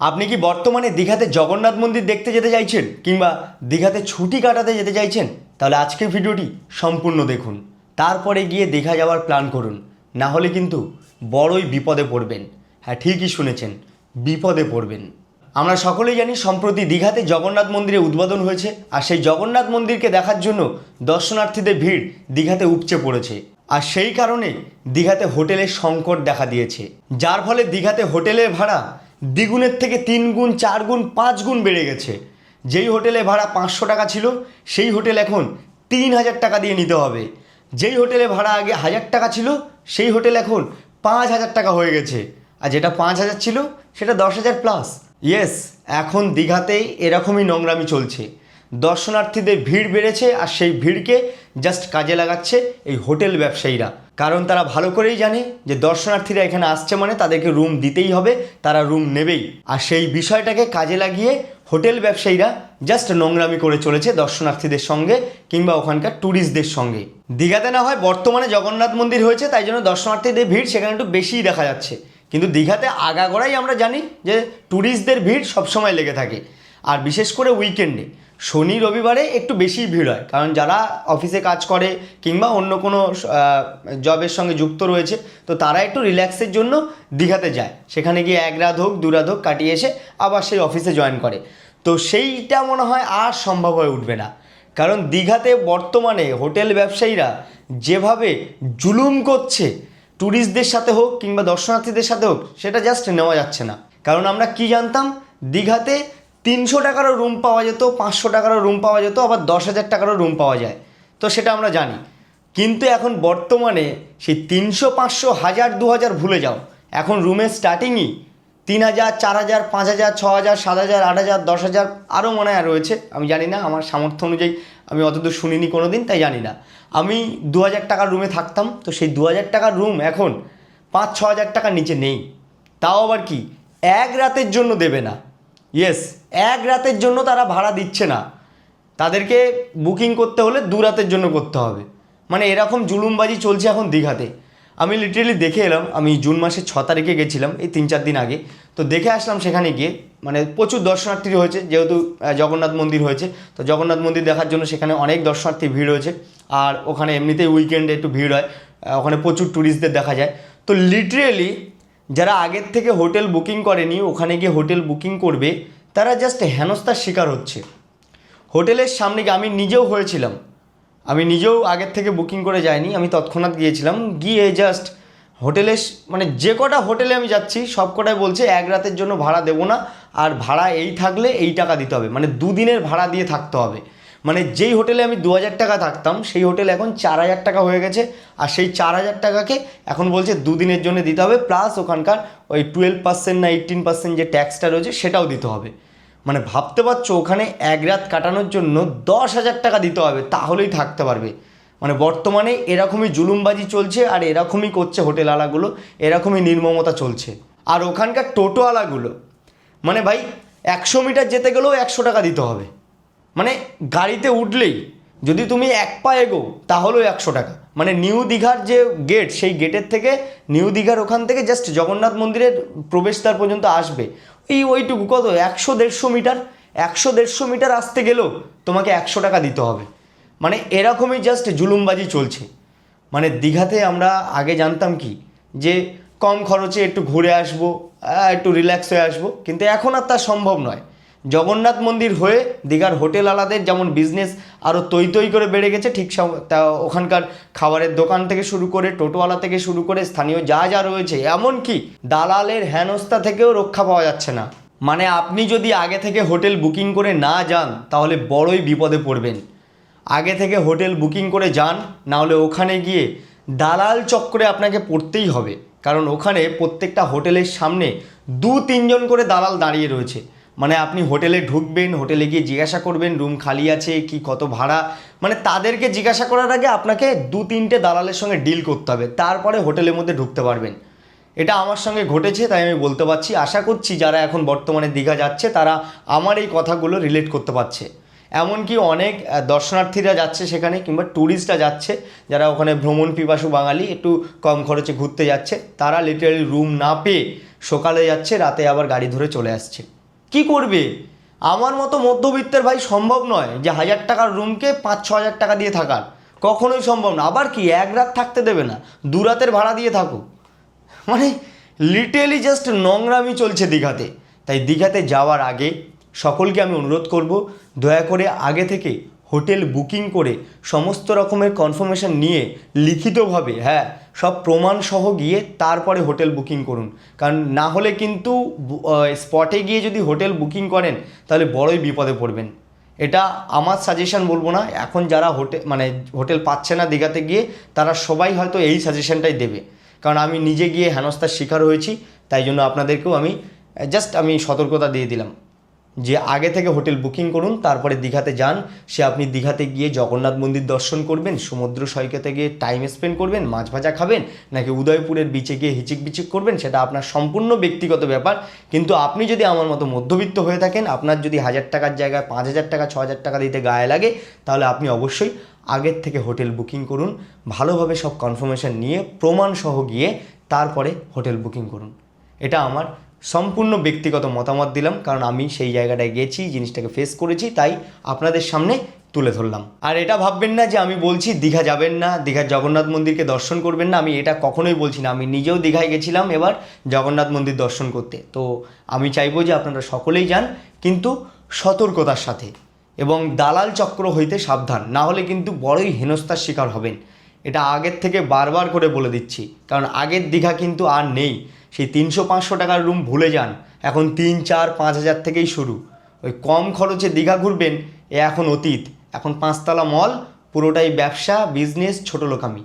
আপনি কি বর্তমানে দীঘাতে জগন্নাথ মন্দির দেখতে যেতে চাইছেন কিংবা দীঘাতে ছুটি কাটাতে যেতে চাইছেন? তাহলে আজকের ভিডিওটি সম্পূর্ণ দেখুন। তারপরে গিয়ে দীঘা যাওয়ার প্ল্যান করুন। না হলে কিন্তু বড়ই বিপদে পড়বেন। হ্যাঁ ঠিকই শুনেছেন, বিপদে পড়বেন। আমরা সকলেই জানি সম্প্রতি দীঘাতে জগন্নাথ মন্দিরে উদ্বোধন হয়েছে আর সেই জগন্নাথ মন্দিরকে দেখার জন্য দর্শনার্থীদের ভিড় দীঘাতে উপচে পড়েছে। আর সেই কারণে দীঘাতে হোটেলের সংকট দেখা দিয়েছে। যার ফলে দীঘাতে হোটেলের ভাড়া দ্বিগুণের থেকে তিন গুণ, চার গুণ, পাঁচ গুণ বেড়ে গেছে। যেই হোটেলে ভাড়া পাঁচশো টাকা ছিল, সেই হোটেল এখন তিন হাজার টাকা দিয়ে নিতে হবে। যেই হোটেলে ভাড়া আগে হাজার টাকা ছিল, সেই হোটেল এখন পাঁচ হাজার টাকা হয়ে গেছে। আর যেটা পাঁচ হাজার ছিল, সেটা দশ হাজার প্লাস ইয়েস এখন দীঘাতেই এরকমই নোংরামি চলছে। দর্শনার্থীদের ভিড় বেড়েছে, আর সেই ভিড়কে জাস্ট কাজে লাগাচ্ছে এই হোটেল ব্যবসায়ীরা। কারণ তারা ভালো করেই জানে যে দর্শনার্থীরা এখানে আসছে মানে তাদেরকে রুম দিতেই হবে, তারা রুম নেবেই। আর সেই বিষয়টাকে কাজে লাগিয়ে হোটেল ব্যবসায়ীরা জাস্ট নোংরামি করে চলেছে দর্শনার্থীদের সঙ্গে কিংবা ওখানকার ট্যুরিস্টদের সঙ্গে। দীঘাতে না হয় বর্তমানে জগন্নাথ মন্দির হয়েছে, তাই জন্য দর্শনার্থীদের ভিড় সেখানে একটু বেশিই দেখা যাচ্ছে। কিন্তু দীঘাতে আগাগোড়াই আমরা জানি যে ট্যুরিস্টদের ভিড় সবসময় লেগে থাকে। আর বিশেষ করে উইকেন্ডে শনি রবিবারে একটু বেশি ভিড় হয়। কারণ যারা অফিসে কাজ করে কিংবা অন্য কোনো জবের সঙ্গে যুক্ত রয়েছে, তো তারা একটু রিল্যাক্সের জন্য দীঘাতে যায়। সেখানে গিয়ে এক রাত হোক, দু রাত হোক কাটিয়ে এসে আবার সেই অফিসে জয়েন করে। তো সেইটা মনে হয় আর সম্ভব হয়ে উঠবে না। কারণ দীঘাতে বর্তমানে হোটেল ব্যবসায়ীরা যেভাবে জুলুম করছে ট্যুরিস্টদের সাথে হোক কিংবা দর্শনার্থীদের সাথে হোক, সেটা জাস্ট নেওয়া যাচ্ছে না। কারণ আমরা কি জানতাম? দীঘাতে তিনশো টাকারও রুম পাওয়া যেত, পাঁচশো টাকারও রুম পাওয়া যেত, আবার দশ হাজার টাকারও রুম পাওয়া যায়। তো সেটা আমরা জানি। কিন্তু এখন বর্তমানে সেই তিনশো, পাঁচশো, হাজার, দু হাজার ভুলে যাও। এখন রুমের স্টার্টিংই তিন হাজার, চার হাজার, পাঁচ হাজার, ছ হাজার, সাত হাজার, আট হাজার, দশ হাজার আরও মনে হয় রয়েছে। আমি জানি না, আমার সামর্থ্য অনুযায়ী আমি অতদূর শুনিনি কোনো দিন তাই জানি না। আমি দু হাজার টাকার রুমে থাকতাম, তো সেই দু হাজার টাকার রুম এখন পাঁচ, ছ হাজার টাকার নিচে নেই। তাও আবার কি? এক রাতের জন্য দেবে না। ইয়েস এক রাতের জন্য তারা ভাড়া দিচ্ছে না। তাদেরকে বুকিং করতে হলে দু রাতের জন্য করতে হবে। মানে এরকম জুলুমবাজি চলছে এখন দীঘাতে। আমি লিটারেলি দেখে এলাম, আমি জুন মাসের ছ তারিখে গেছিলাম, এই তিন চার দিন আগে। তো দেখে আসলাম সেখানে গিয়ে মানে প্রচুর দর্শনার্থী হয়েছে যেহেতু জগন্নাথ মন্দির হয়েছে। তো জগন্নাথ মন্দির দেখার জন্য সেখানে অনেক দর্শনার্থী ভিড় হয়েছে আর ওখানে এমনিতেই উইকেন্ডে একটু ভিড় হয় ওখানে প্রচুর ট্যুরিস্টদের দেখা যায়। তো লিটারেলি যারা আগের থেকে হোটেল বুকিং করেনি, ওখানে গিয়ে হোটেল বুকিং করবে, তারা জাস্ট হেনস্থার শিকার হচ্ছে। হোটেলের সামনে গিয়ে আমি নিজেও হয়েছিলাম। আমি নিজেও আগের থেকে বুকিং করে যাইনি, আমি তৎক্ষণাৎ গিয়েছিলাম। গিয়ে জাস্ট হোটেলে মানে যে কটা হোটেলে আমি যাচ্ছি, সব কটাই বলছে, এক রাতের জন্য ভাড়া দেবো না, আর ভাড়া এই থাকলে এই টাকা দিতে হবে। মানে দুদিনের ভাড়া দিয়ে থাকতে হবে। মানে যেই হোটেলে আমি দু হাজার টাকা থাকতাম, সেই হোটেল এখন চার হাজার টাকা হয়ে গেছে। আর সেই চার হাজার টাকাকে এখন বলছে দুদিনের জন্য দিতে হবে প্লাস ওখানকার ওই টুয়েলভ পার্সেন্ট না এইটিন পার্সেন্ট যে ট্যাক্সটা রয়েছে, সেটাও দিতে হবে। মানে ভাবতে পারছ, ওখানে এক রাত কাটানোর জন্য দশ হাজার টাকা দিতে হবে, তাহলেই থাকতে পারবে। মানে বর্তমানে এরকমই জুলুমবাজি চলছে, আর এরকমই করছে হোটেলওয়ালাগুলো এরকমই নির্মমতা চলছে। আর ওখানকার টোটোওয়ালাগুলো মানে ভাই, একশো মিটার যেতে গেলেও একশো টাকা দিতে হবে। মানে গাড়িতে উঠলেই যদি তুমি এক পা এগো, তাহলেও একশো টাকা। মানে নিউ দীঘার যে গেট সেই গেটের থেকে নিউ দীঘার ওখান থেকে জাস্ট জগন্নাথ মন্দিরের প্রবেশদ্বার পর্যন্ত আসবে। এই ওইটুকু কত? একশো দেড়শো মিটার। একশো দেড়শো মিটার আসতে গেলেও তোমাকে একশো টাকা দিতে হবে। মানে এরকমই জাস্ট জুলুমবাজি চলছে। মানে দীঘাতে আমরা আগে জানতাম কি? যে কম খরচে একটু ঘুরে আসব একটু রিল্যাক্স হয়ে আসব। কিন্তু এখন আর তা সম্ভব নয়। জগন্নাথ মন্দির হয়ে দীঘার হোটেল আলাদের যেমন বিজনেস আরও তৈ তৈ করে বেড়ে গেছে, ঠিক তা ওখানকার খাবারের দোকান থেকে শুরু করে টোটোওয়ালা থেকে শুরু করে স্থানীয় যা যা রয়েছে, এমনকি দালালের হেনস্থা থেকেও রক্ষা পাওয়া যাচ্ছে না। মানে আপনি যদি আগে থেকে হোটেল বুকিং করে না যান, তাহলে বড়ই বিপদে পড়বেন। আগে থেকে হোটেল বুকিং করে যান না হলে ওখানে গিয়ে দালাল চক্করে আপনাকে পড়তেই হবে। কারণ ওখানে প্রত্যেকটা হোটেলের সামনে দু তিনজন করে দালাল দাঁড়িয়ে রয়েছে। মানে আপনি হোটেলে ঢুকবেন, হোটেলে গিয়ে জিজ্ঞাসা করবেন, রুম খালি আছে কি, কত ভাড়া? মানে তাদেরকে জিজ্ঞাসা করার আগে আপনাকে দু তিনটে দালালের সঙ্গে ডিল করতে হবে, তারপরে হোটেলের মধ্যে ঢুকতে পারবেন। এটা আমার সঙ্গে ঘটেছে, তাই আমি বলতে পারছি। আশা করছি যারা এখন বর্তমানে দীঘা যাচ্ছে, তারা আমার এই কথাগুলো রিলেট করতে পারছে। এমনকি অনেক দর্শনার্থীরা যাচ্ছে সেখানে কিংবা ট্যুরিস্টরা যাচ্ছে, যারা ওখানে ভ্রমণ পিপাসু বাঙালি, একটু কম খরচে ঘুরতে যাচ্ছে, তারা লিটারালি রুম না পেয়ে সকালে যাচ্ছে, রাতে আবার গাড়ি ধরে চলে আসছে। কি করবে? আমার মতো মধ্যবিত্তের ভাই সম্ভব নয় যে হাজার টাকার রুমকে পাঁচ, ছ হাজার টাকা দিয়ে থাকার। কখনোই সম্ভব না। আবার কি, এক রাত থাকতে দেবে না, দু রাতের ভাড়া দিয়ে থাকো মানে লিটেলি জাস্ট নোংরামি চলছে দীঘাতে। তাই দীঘাতে যাওয়ার আগে সকলকে আমি অনুরোধ করব, দয়া করে আগে থেকে হোটেল বুকিং করে সমস্ত রকমের কনফার্মেশন নিয়ে লিখিতভাবে হ্যাঁ সব প্রমাণ সহ গিয়ে তারপরে হোটেল বুকিং করুন। কারণ না হলে কিন্তু স্পটে গিয়ে যদি হোটেল বুকিং করেন, তাহলে বড়ই বিপদে পড়বেন। এটা আমার সাজেশন বলব না। এখন যারা হোটেল মানে হোটেল পাচ্ছে না দীঘাতে গিয়ে, তারা সবাই হয়তো এই সাজেশনটাই দেবে। কারণ আমি নিজে গিয়ে হেনস্থার শিকার হয়েছি, তাই জন্য আপনাদেরকেও আমি জাস্ট আমি সতর্কতা দিয়ে দিলাম। যে আগে থেকে হোটেল বুকিং করুন, তারপরে দীঘাতে যান। সে আপনি দীঘাতে গিয়ে জগন্নাথ মন্দির দর্শন করবেন, সমুদ্র সৈকতে গিয়ে টাইম স্পেন্ড করবেন, মাছ ভাজা খাবেন, নাকি উদয়পুরের বিচে গিয়ে হিচিক বিচিক করবেন, সেটা আপনার সম্পূর্ণ ব্যক্তিগত ব্যাপার। কিন্তু আপনি যদি আমার মতো মধ্যবিত্ত হয়ে থাকেন, আপনার যদি হাজার টাকার জায়গায় পাঁচ হাজার টাকা, ছ হাজার টাকা দিতে গায়ে লাগে, তাহলে আপনি অবশ্যই আগের থেকে হোটেল বুকিং করুন, ভালোভাবে সব কনফার্মেশন নিয়ে প্রমাণ সহ গিয়ে তারপরে হোটেল বুকিং করুন। এটা আমার সম্পূর্ণ ব্যক্তিগত মতামত দিলাম, কারণ আমি সেই জায়গাটায় গেছি, জিনিসটাকে ফেস করেছি, তাই আপনাদের সামনে তুলে ধরলাম। আর এটা ভাববেন না যে আমি বলছি দীঘা যাবেন না, দীঘার জগন্নাথ মন্দিরকে দর্শন করবেন না, আমি এটা কখনোই বলছি না, আমি নিজেও দীঘায় গেছিলাম এবার জগন্নাথ মন্দির দর্শন করতে। তো আমি চাইব যে আপনারা সকলেই যান, কিন্তু সতর্কতার সাথে এবং দালাল চক্র হইতে সাবধান, না হলে কিন্তু বড়ই হেনস্থার শিকার হবেন। এটা আগের থেকে বারবার করে বলে দিচ্ছি, কারণ আগের দীঘা কিন্তু আর নেই। সেই তিনশো পাঁচশো টাকার রুম ভুলে যান। এখন তিন, চার, পাঁচ হাজার থেকেই শুরু। ওই কম খরচে দীঘা ঘুরবেন, এ এখন অতীত। এখন পাঁচতলা মল পুরোটাই ব্যবসা বিজনেস ছোটো লোকামি